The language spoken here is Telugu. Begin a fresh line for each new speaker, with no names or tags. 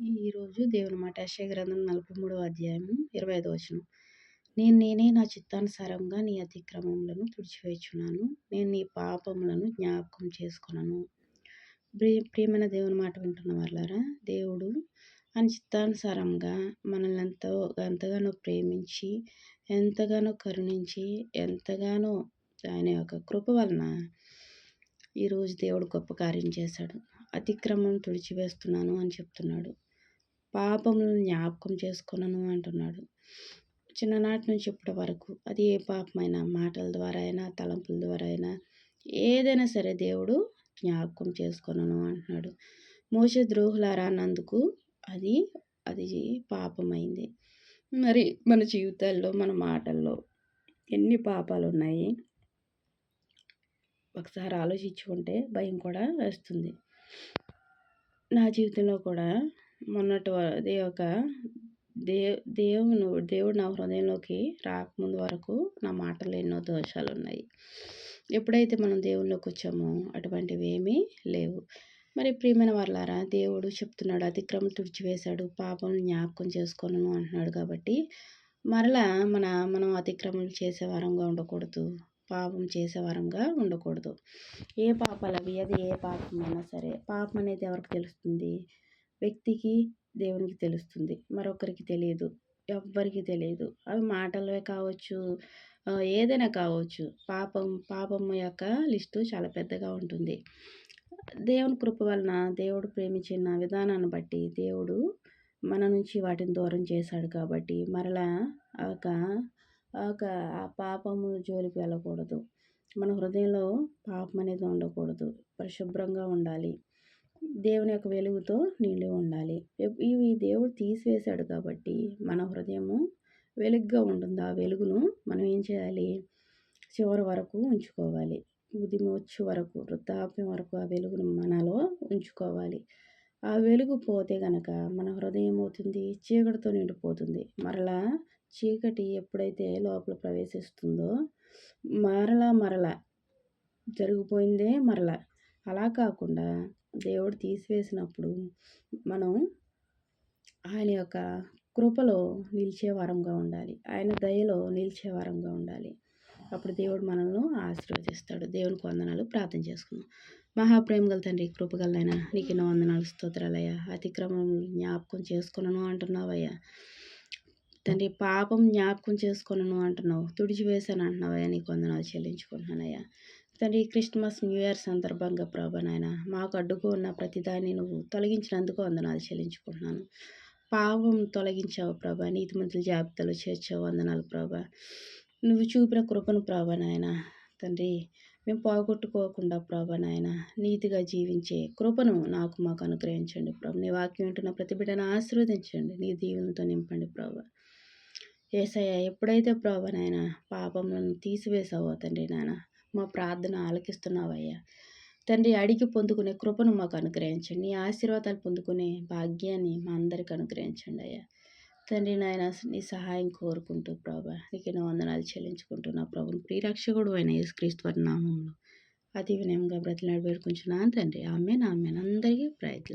ఈరోజు దేవుని మాట యెషయా గ్రంథం నలభై మూడవ అధ్యాయము ఇరవై ఐదు వచనం. నేను నేనే నా చిత్తానుసారంగా నీ అతిక్రమములను తుడిచివేచున్నాను నేను నీ పాపములను జ్ఞాపకం చేసుకున్నాను ప్రియమైన దేవుని మాట వింటున్న వాళ్ళారా దేవుడు ఆయన చిత్తానుసారంగా మనల్ని ఎంతో ఎంతగానో ప్రేమించి ఎంతగానో కరుణించి ఎంతగానో ఆయన యొక్క కృప వలన ఈరోజు దేవుడు గొప్ప కార్యం చేశాడు. అతిక్రమం తుడిచివేస్తున్నాను అని చెప్తున్నాడు. పాపములను జ్ఞాపకం చేసుకున్నాను అంటున్నాడు. చిన్ననాటి నుంచి ఇప్పటి వరకు అది ఏ పాపమైనా మాటల ద్వారా అయినా తలంపుల ద్వారా అయినా ఏదైనా సరే దేవుడు జ్ఞాపకం చేసుకున్నాను అంటున్నాడు. మోస ద్రోహులారా అన్నందుకు అది అది పాపమైంది. మరి మన జీవితాల్లో మన మాటల్లో ఎన్ని పాపాలు ఉన్నాయి ఒకసారి ఆలోచించుకుంటే భయం కూడా వస్తుంది. నా జీవితంలో కూడా మొన్నటి అది ఒక దే దేవుని దేవుడు నా హృదయంలోకి రాకముందు వరకు నా మాటలు ఎన్నో దోషాలు ఉన్నాయి ఎప్పుడైతే మనం దేవుళ్ళలోకి వచ్చామో అటువంటివి ఏమీ లేవు. మరి ప్రియమైన వాళ్ళారా దేవుడు చెప్తున్నాడు అతిక్రమం తుడిచివేశాడు పాపం జ్ఞాపకం చేసుకోను అంటున్నాడు కాబట్టి మరలా మన మనం అతిక్రమం చేసే వారంగా ఉండకూడదు పాపం చేసే వారంగా ఉండకూడదు. ఏ పాపాలు అవి అది ఏ పాపమైనా సరే పాపం అనేది ఎవరికి తెలుస్తుంది? వ్యక్తికి దేవునికి తెలుస్తుంది. మరొకరికి తెలియదు. ఎవ్వరికి తెలియదు. అవి మాటలే కావచ్చు ఏదైనా కావచ్చు. పాపం పాపం యొక్క లిస్టు చాలా పెద్దగా ఉంటుంది. దేవుని కృప వలన దేవుడు ప్రేమించిన విధానాన్ని బట్టి దేవుడు మన నుంచి వాటిని దూరం చేశాడు కాబట్టి మరలా ఒక ఒక ఆ పాపము జోలికి వెళ్ళకూడదు. మన హృదయంలో పాపం అనేది ఉండకూడదు. పరిశుభ్రంగా ఉండాలి. దేవుని యొక్క వెలుగుతో నిండి ఉండాలి. ఇవి దేవుడు తీసివేశాడు కాబట్టి మన హృదయము వెలుగ్గా ఉంటుంది? ఆ వెలుగును మనం ఏం చేయాలి? చివరి వరకు ఉంచుకోవాలి. ఉదిమొచ్చు వరకు వృద్ధాప్యం వరకు ఆ వెలుగును మనలో ఉంచుకోవాలి. ఆ వెలుగు పోతే గనక మన హృదయం అవుతుంది చీకటితో నిండిపోతుంది. మరలా చీకటి ఎప్పుడైతే లోపల ప్రవేశిస్తుందో మరలా మరలా జరిగిపోయిందే మరలా. అలా కాకుండా దేవుడు తీసివేసినప్పుడు మనం ఆయన యొక్క కృపలో నిలిచే వారంగా ఉండాలి. ఆయన దయలో నిలిచే వారంగా ఉండాలి. అప్పుడు దేవుడు మనల్ని ఆశీర్వదిస్తాడు. దేవుని వందనాలు. ప్రార్థన చేసుకుందాం. మహాప్రేమ గల తండ్రి కృపగలైనా నీకు ఎన్నో వందనాలు స్తోత్రాలయ్యా. అతిక్రమం జ్ఞాపకం చేసుకున్నాను అంటున్నావయ్యా. తండ్రి పాపం జ్ఞాపకం చేసుకున్నాను అంటున్నావు. తుడిచివేశాను అంటున్నావయ్యా. నీకు వందనాలు చెల్లించుకుంటున్నానయ్యా. తండ్రి క్రిస్మస్ న్యూ ఇయర్ సందర్భంగా ప్రభా నాయన మాకు అడ్డుకు ఉన్న ప్రతిదాన్ని నువ్వు తొలగించినందుకు వందనాలు చెల్లించుకుంటున్నాను. పాపం తొలగించావు ప్రభా నీతిమంతుల జాబితాలో చేర్చావు వందనాలు ప్రభా. నువ్వు చూపిన కృపను ప్రభా నాయన తండ్రి మేము పోగొట్టుకోకుండా ప్రభా నాయన నీతిగా జీవించే కృపను నాకు మాకు అనుగ్రహించండి ప్రభు. నీ వాక్యం వింటున్న ప్రతి బిడ్డను ఆశీర్వదించండి నీ దీవులతో నింపండి ప్రభా. ఏసయ్య ఎప్పుడైతే ప్రభా నాయన పాపములను తీసివేసావో తండ్రి నాయన మా ప్రార్థన ఆలకిస్తున్నావయ్యా. తండ్రి అడిగి పొందుకునే కృపను మాకు అనుగ్రహించండి. నీ ఆశీర్వాదాలు పొందుకునే భాగ్యాన్ని మా అందరికి అనుగ్రహించండి అయ్యా. తండ్రి నాయన నీ సహాయం కోరుకుంటూ ప్రభా నీకు వందనాలు చెల్లించుకుంటున్నా ప్రభుని ప్రియరక్షకుడు అయిన యేసుక్రీస్తు వారి నామంలో అతి వినయంగా బ్రతిలాడి వేడుకుంటున్నాను తండ్రి. ఆమె నా అందరికీ ప్రయత్నం.